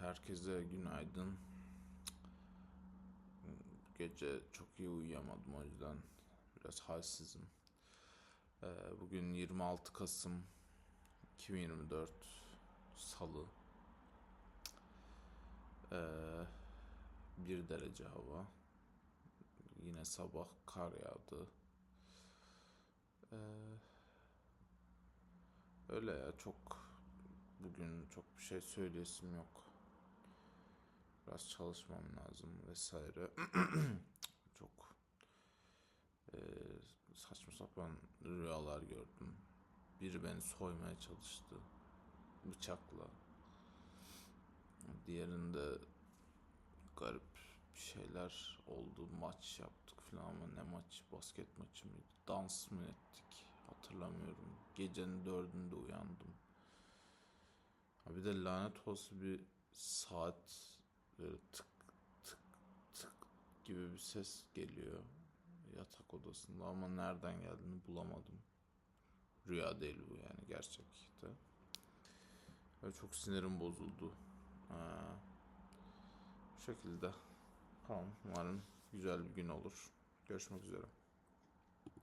Herkese günaydın. Gece çok iyi uyuyamadım o yüzden biraz halsizim. Ee, Bugün 26 Kasım 2024 Salı. Ee, bir derece hava. Yine sabah kar yağdı. Ee, öyle ya çok bugün çok bir şey söyleyesim yok. Biraz çalışmam lazım vesaire. çok eee, saçma sapan rüyalar gördüm. Biri beni soymaya çalıştı bıçakla. Diğerinde garip bir şeyler oldu. Maç yaptık falan ama ne maç? Basket maçı mıydı? Dans mı ettik? Hatırlamıyorum. Gecenin dördünde uyandım. Bir de lanet olası bir saat böyle tık tık tık gibi bir ses geliyor yatak odasında ama nereden geldiğini bulamadım. Rüya değil bu yani gerçekte. Ve çok sinirim bozuldu. Ha. Bu şekilde. Tamam umarım güzel bir gün olur. Görüşmek üzere.